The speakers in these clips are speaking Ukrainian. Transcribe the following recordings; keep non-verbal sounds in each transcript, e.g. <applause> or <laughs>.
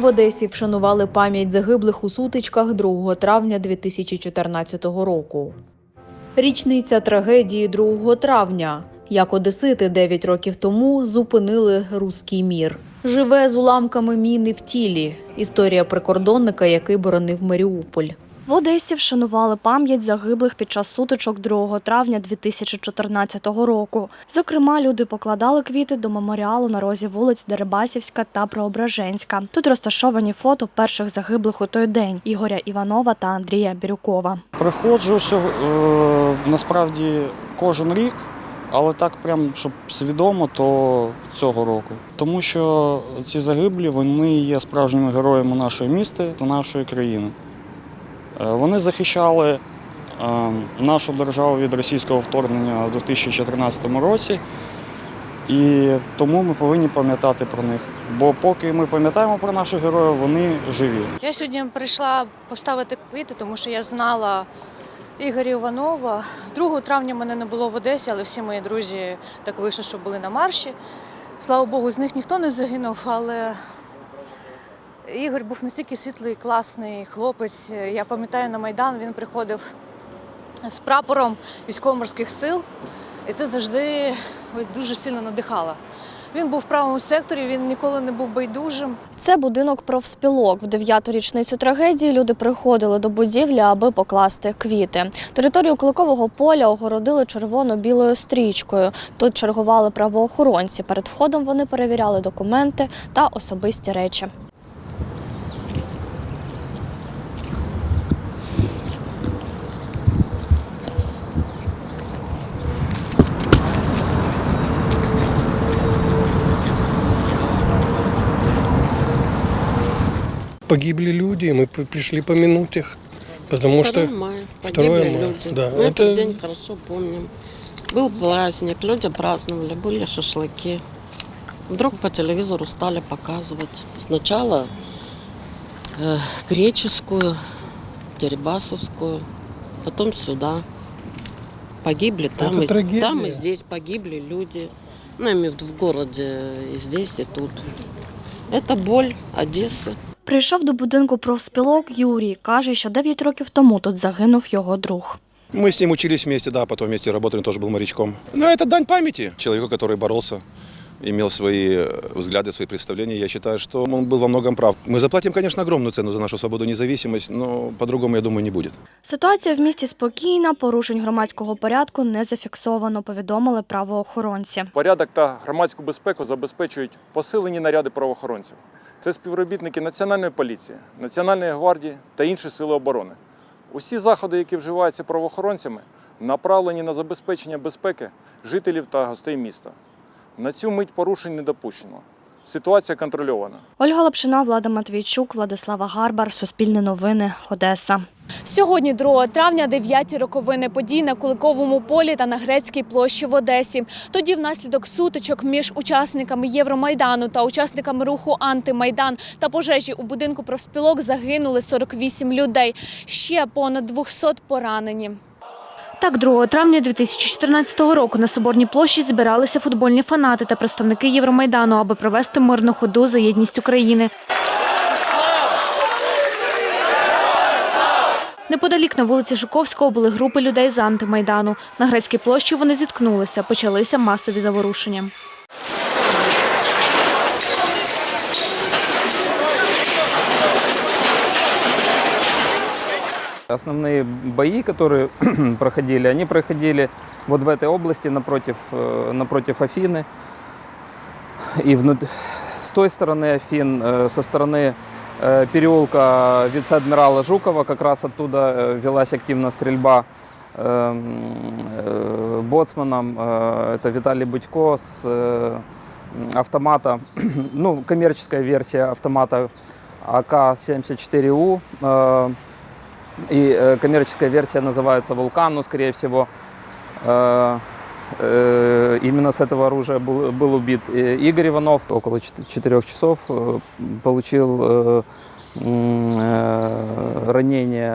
В Одесі вшанували пам'ять загиблих у сутичках 2 травня 2014 року. Річниця трагедії 2 травня. Як одесити 9 років тому зупинили руський мір. Живе з уламками міни в тілі. Історія прикордонника, який боронив Маріуполь. В Одесі вшанували пам'ять загиблих під час сутичок 2 травня 2014 року. Зокрема, люди покладали квіти до меморіалу на розі вулиць Дерибасівська та Преображенська. Тут розташовані фото перших загиблих у той день Ігоря Іванова та Андрія Бірюкова. Приходжу е, насправді кожен рік, але так прям, щоб свідомо, то цього року. Тому що ці загиблі вони є справжніми героями нашої міста та нашої країни. Е, Вони захищали е, нашу державу від російського вторгнення в 2014 році. І тому ми повинні пам'ятати про них. Бо поки ми пам'ятаємо про наших героїв, вони живі. Я сьогодні прийшла поставити квіти, тому що я знала Ігоря Іванова. 2 травня мене не було в Одесі, але всі мої друзі так вийшло, що були на марші. Слава Богу, з них ніхто не загинув, але Ігор був настільки світлий, класний хлопець. Я пам'ятаю, на Майдан він приходив з прапором військово-морських сил, і це завжди дуже сильно надихало. Він був в правому секторі, він ніколи не був байдужим. Це будинок профспілок. В дев'яту річницю трагедії люди приходили до будівлі, аби покласти квіти. Територію Куликового поля огородили червоно-білою стрічкою. Тут чергували правоохоронці. Перед входом вони перевіряли документи та особисті речі. Погибли люди, и мы пришли помянуть их, потому 2 что мая. 2 Погибли мая, люди. да. Мы Это- этот день хорошо помним. Был праздник, люди праздновали, были шашлыки. Вдруг по телевизору стали показывать сначала э, греческую, дерибасовскую, потом сюда. Погибли там, Это и, трагедия. там и здесь погибли люди. Ну, я имею в виду в городе и здесь, и тут. Это боль Одессы. Прийшов до будинку профспілок Юрій. Каже, що 9 років тому тут загинув його друг. Мы с ним учились вместе, да, потом вместе работали, он тоже был морячком. Но это дань памяти человеку, который боролся, имел свои э, взгляды, свои представления. Я считаю, что он был во многом прав. Мы заплатим, конечно, огромную цену за нашу свободу и независимость, но по-другому, я думаю, не будет. Ситуація в місті спокійна, порушень громадського порядку не зафіксовано, повідомили правоохоронці. Порядок та громадську безпеку забезпечують посилені наряди правоохоронців. Це співробітники Національної поліції, Національної гвардії та інші сили оборони. Усі заходи, які вживаються правоохоронцями, направлені на забезпечення безпеки жителів та гостей міста. На цю мить порушень не допущено. Ситуація контрольована. Ольга Лапшина, Влада Матвійчук, Владислава Гарбар, Суспільне новини, Одеса. Сьогодні, 2 травня, дев'яті роковини подій на Куликовому полі та на Грецькій площі в Одесі. Тоді, внаслідок сутичок між учасниками Євромайдану та учасниками руху Антимайдан та пожежі у будинку профспілок загинули 48 людей. Ще понад 200 поранені. Так, 2 травня 2014 року на Соборній площі збиралися футбольні фанати та представники Євромайдану, аби провести мирну ходу за єдність України. Неподалік на вулиці Жуковського були групи людей з антимайдану. На Грецькій площі вони зіткнулися, почалися масові заворушення. Основные бои, которые <clears throat> проходили, они проходили вот в этой области напротив, э, напротив Афины. И внут- с той стороны Афин, э, со стороны э, переулка вице-адмирала Жукова, как раз оттуда велась активная стрельба э, э, боцманом. Это Виталий Будько с автомата, <clears throat> ну, коммерческая версия автомата АК-74У. И э, коммерческая версия называется Вулкан, но, скорее всего, э, э, именно с этого оружия был, был убит Игорь Иванов. Около 4 часов получил ранение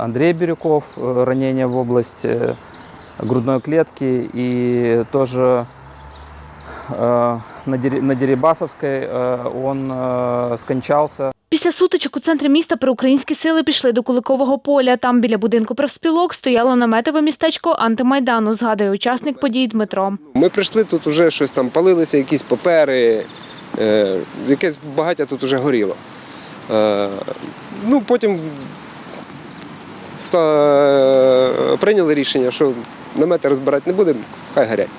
Андрей Бирюков, ранение в область грудной клетки и тоже на, Дерибасовской он скончался. Після сутичок у центрі міста проукраїнські сили пішли до Куликового поля. Там біля будинку профспілок стояло наметове містечко антимайдану, згадує учасник подій Дмитро. Ми прийшли, тут вже щось там палилися, якісь папери, е, якесь багаття тут вже горіло. Е, ну, потім прийняли рішення, що намети розбирати не будемо, хай горять.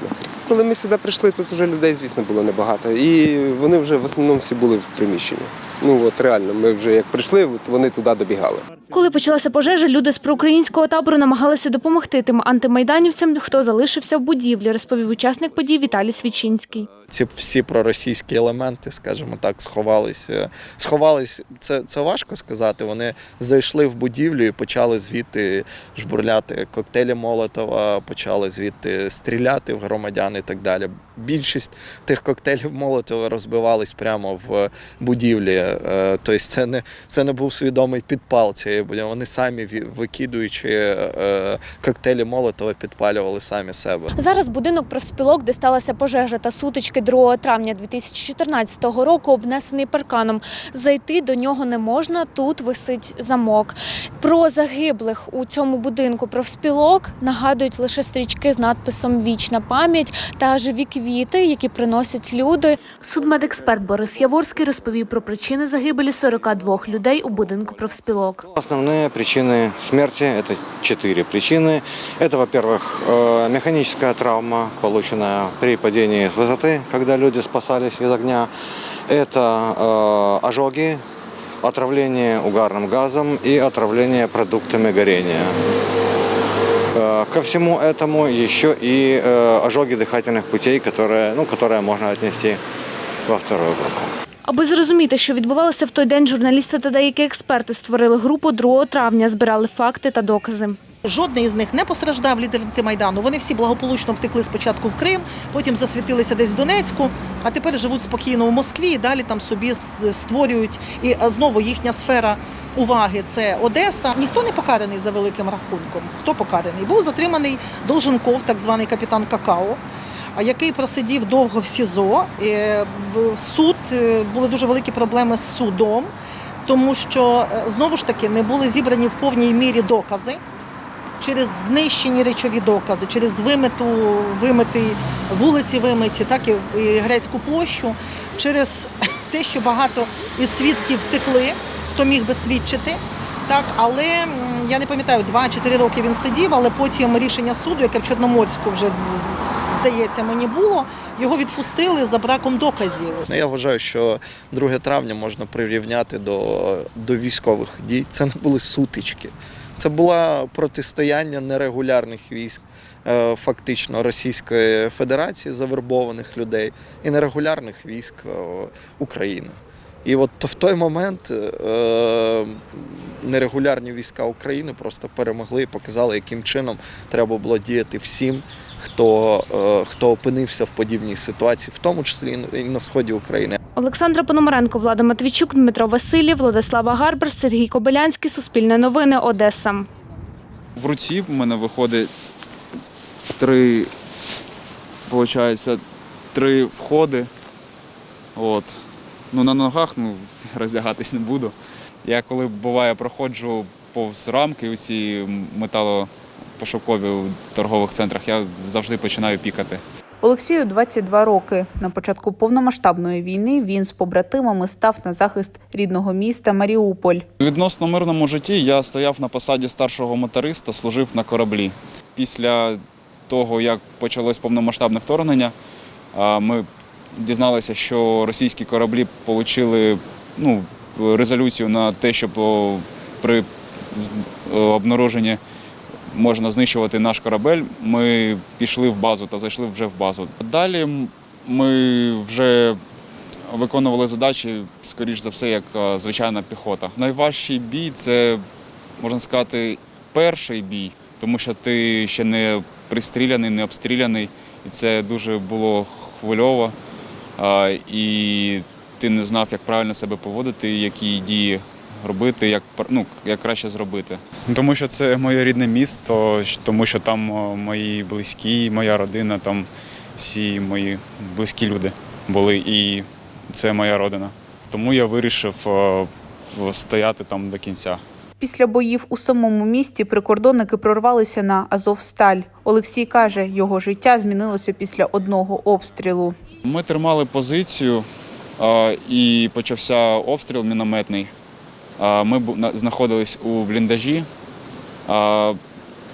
Коли ми сюди прийшли, тут вже людей, звісно, було небагато. І вони вже в основному всі були в приміщенні. Ну от реально, ми вже як прийшли, вони туди добігали. Коли почалася пожежа, люди з проукраїнського табору намагалися допомогти тим антимайданівцям, хто залишився в будівлі, розповів учасник подій Віталій Свічинський. ці всі проросійські елементи, скажімо так, сховалися. Сховались, це, це важко сказати. Вони зайшли в будівлю і почали звідти жбурляти коктейлі Молотова, почали звідти стріляти в громадян і так далі. Більшість тих коктейлів Молотова розбивались прямо в будівлі. Е, Тобто це не, це не був свідомий підпал цієї будівлі. Вони самі викидуючи е, коктейлі Молотова, підпалювали самі себе. Зараз будинок профспілок, де сталася пожежа та сутички 2 травня 2014 року, обнесений парканом. Зайти до нього не можна. Тут висить замок. Про загиблих у цьому будинку профспілок нагадують лише стрічки з надписом Вічна пам'ять та живі квіти, які приносять люди. Судмедексперт Борис Яворський розповів про причини загибелі 42 людей у будинку профспілок. Основные причины смерти – это четыре причины. Это, во-первых, э, механическая травма, полученная при падении с высоты, когда люди спасались из огня. Это э, ожоги, отравление угарным газом и отравление продуктами горения. Э, Ко всему этому еще и э, ожоги дыхательных путей, которые, ну, которые можно отнести во вторую группу. Аби зрозуміти, що відбувалося в той день, журналісти та деякі експерти створили групу 2 травня, збирали факти та докази. Жодний із них не постраждав лідер антимайдану. Вони всі благополучно втекли спочатку в Крим, потім засвітилися десь в Донецьку, а тепер живуть спокійно в Москві і далі там собі створюють. І знову їхня сфера уваги це Одеса. Ніхто не покараний за великим рахунком. Хто покараний? Був затриманий Долженков, так званий капітан Какао. Який просидів довго в СІЗО. Е, В суд е, були дуже великі проблеми з судом, тому що е, знову ж таки не були зібрані в повній мірі докази через знищені речові докази, через вимиту, вимиті вулиці вимиті, так і, і грецьку площу, через <laughs> те, що багато із свідків втекли, хто міг би свідчити. Так, але я не пам'ятаю, два чи три роки він сидів, але потім рішення суду, яке в Чорноморську вже здається мені було, його відпустили за браком доказів. Ну, я вважаю, що 2 травня можна прирівняти до, до військових дій. Це не були сутички. Це було протистояння нерегулярних військ, е, фактично Російської Федерації завербованих людей і нерегулярних військ е, України. І от в той момент е, нерегулярні війська України просто перемогли і показали, яким чином треба було діяти всім, хто, е, хто опинився в подібній ситуації, в тому числі і на сході України. Олександра Пономаренко, Влада Матвійчук, Дмитро Васильєв, Владислава Гарбер, Сергій Кобилянський, Суспільне новини, Одеса. В руці в мене виходить три, виходить, три входи. От. Ну, на ногах ну, <laughs> роздягатись не буду. Я коли буває проходжу повз рамки у ці металопошукові у торгових центрах, я завжди починаю пікати. Олексію 22 роки. На початку повномасштабної війни він з побратимами став на захист рідного міста Маріуполь. У відносно мирному житті я стояв на посаді старшого моториста, служив на кораблі. Після того, як почалось повномасштабне вторгнення, ми дізналися, що російські кораблі отримали ну, резолюцію на те, щоб при обнаруженні можна знищувати наш корабель. Ми пішли в базу та зайшли вже в базу. Далі ми вже виконували задачі, скоріш за все, як е, звичайна піхота. Найважчий бій це, можна сказати, перший бій, тому що ти ще не пристріляний, не обстріляний, і це дуже було хвильово. І ти не знав, як правильно себе поводити, які дії робити, як, ну, як краще зробити. Тому що це моє рідне місто, тому що там мої близькі, моя родина, там всі мої близькі люди були, і це моя родина. Тому я вирішив стояти там до кінця. Після боїв у самому місті прикордонники прорвалися на Азовсталь. Олексій каже, його життя змінилося після одного обстрілу. Ми тримали позицію і почався обстріл мінометний. Ми знаходились у бліндажі.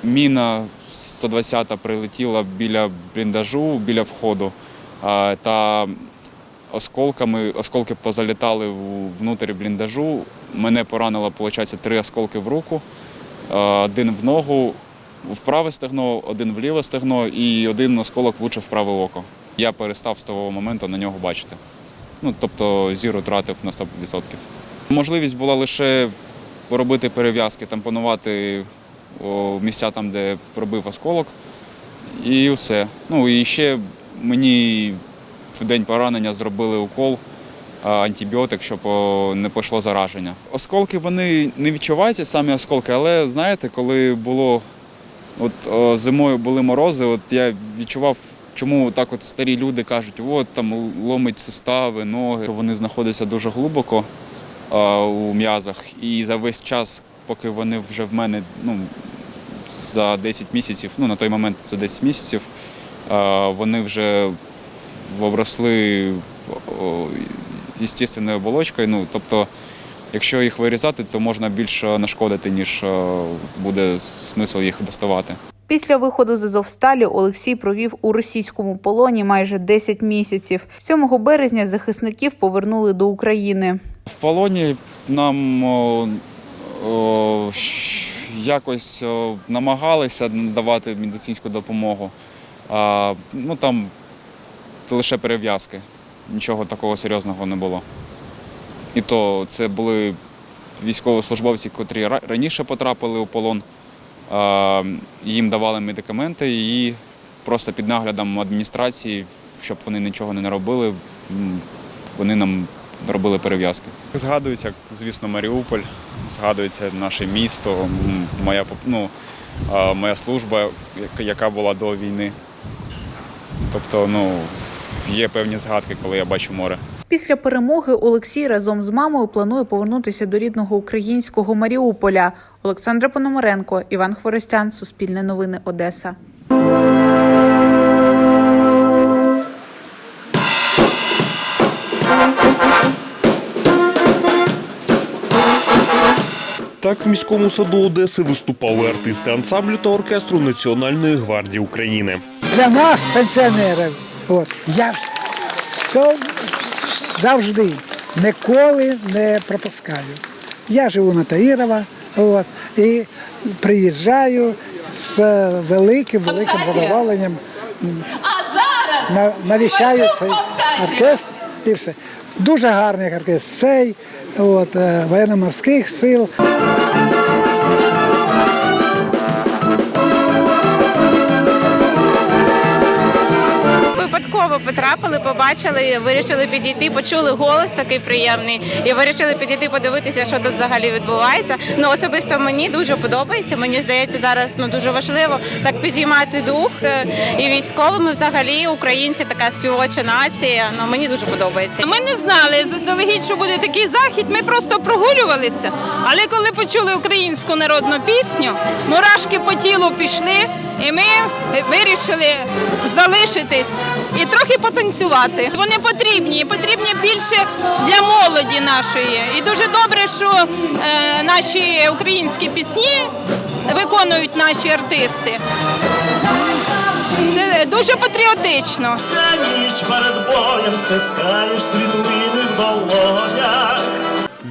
Міна 120 прилетіла біля бліндажу, біля входу. Та осколками, осколки позалітали внутрі бліндажу. Мене поранило, виходить, три осколки в руку, один в ногу, в праве стегно, один в ліве стегно і один осколок влучив в праве око. Я перестав з того моменту на нього бачити. Ну, тобто зір втратив на 100%. Можливість була лише робити перев'язки, тампонувати місця там, де пробив осколок, і все. Ну і ще мені в день поранення зробили укол, антибіотик, щоб не пішло зараження. Осколки вони не відчуваються самі осколки, але знаєте, коли було От зимою були морози, от я відчував, чому так от старі люди кажуть, от там ломить сустави, ноги. Вони знаходяться дуже глибоко у м'язах. І за весь час, поки вони вже в мене ну, за 10 місяців, ну на той момент це 10 місяців, вони вже обросли естественною оболочкою. Ну, тобто, якщо їх вирізати, то можна більше нашкодити, ніж буде смисл їх доставати. Після виходу з Азовсталі Олексій провів у російському полоні майже 10 місяців. 7 березня захисників повернули до України. В полоні нам о, о, якось о, намагалися надавати медицинську допомогу. А, ну там лише перев'язки. Нічого такого серйозного не було. І то це були військовослужбовці, котрі ра- раніше потрапили у полон. Їм давали медикаменти і просто під наглядом адміністрації, щоб вони нічого не робили, вони нам робили перев'язки. Згадується, звісно, Маріуполь, згадується наше місто, моя, ну, моя служба, яка була до війни. Тобто, ну, є певні згадки, коли я бачу море. Після перемоги Олексій разом з мамою планує повернутися до рідного українського Маріуполя. Олександра Пономаренко, Іван Хворостян, Суспільне новини, Одеса. Так в міському саду Одеси виступали артисти ансамблю та оркестру Національної гвардії України. для нас, пенсіонерів, от, я все завжди ніколи не пропускаю. Я живу на Таїрова от, і приїжджаю з великим великим задоволенням. На, навіщаю цей оркестр і все. Дуже гарний оркестр. Цей от, е, воєнно-морських сил. Випадково потрапили, побачили, вирішили підійти, почули голос такий приємний і вирішили підійти подивитися, що тут взагалі відбувається. Ну особисто мені дуже подобається. Мені здається, зараз ну дуже важливо так підіймати дух е, і військовими взагалі українці така співоча нація. Ну мені дуже подобається. Ми не знали заздалегідь, що буде такий захід. Ми просто прогулювалися. Але коли почули українську народну пісню, мурашки по тілу пішли, і ми вирішили залишитись і трохи потанцювати. Вони потрібні, потрібні більше для молоді нашої. І дуже добре, що е, наші українські пісні виконують наші артисти. Це дуже патріотично. ніч перед боєм стискаєш світлини в долонях.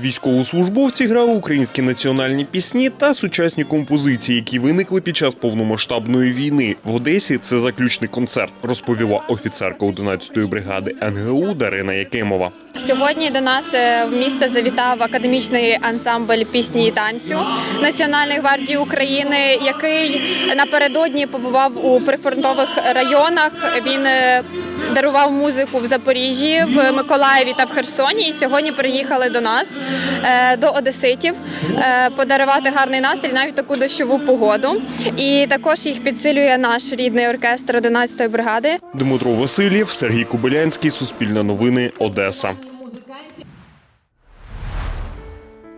Військовослужбовці грали українські національні пісні та сучасні композиції, які виникли під час повномасштабної війни. В Одесі це заключний концерт, розповіла офіцерка 11-ї бригади НГУ Дарина Якимова. Сьогодні до нас е, в місто завітав академічний ансамбль пісні і танцю Національної гвардії України, який напередодні побував у прифронтових районах. Він е, дарував музику в Запоріжжі, в Миколаєві та в Херсоні. І сьогодні приїхали до нас е, до Одеситів е, подарувати гарний настрій, навіть таку дощову погоду. І також їх підсилює наш рідний оркестр 11-ї бригади. Дмитро Васильєв, Сергій Кобилянський, Суспільне новини, Одеса.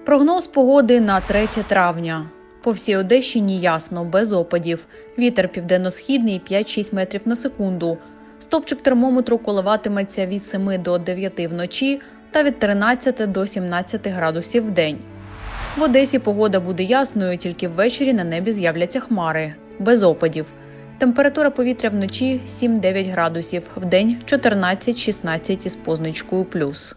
Прогноз погоди на 3 травня. По всій Одещині ясно, без опадів. Вітер південно-східний 5-6 метрів на секунду. Стопчик термометру коливатиметься від 7 до 9 вночі та від 13 до 17 градусів в день. В Одесі погода буде ясною, тільки ввечері на небі з'являться хмари, без опадів. Температура повітря вночі 7-9 градусів, вдень 14-16 із позначкою плюс.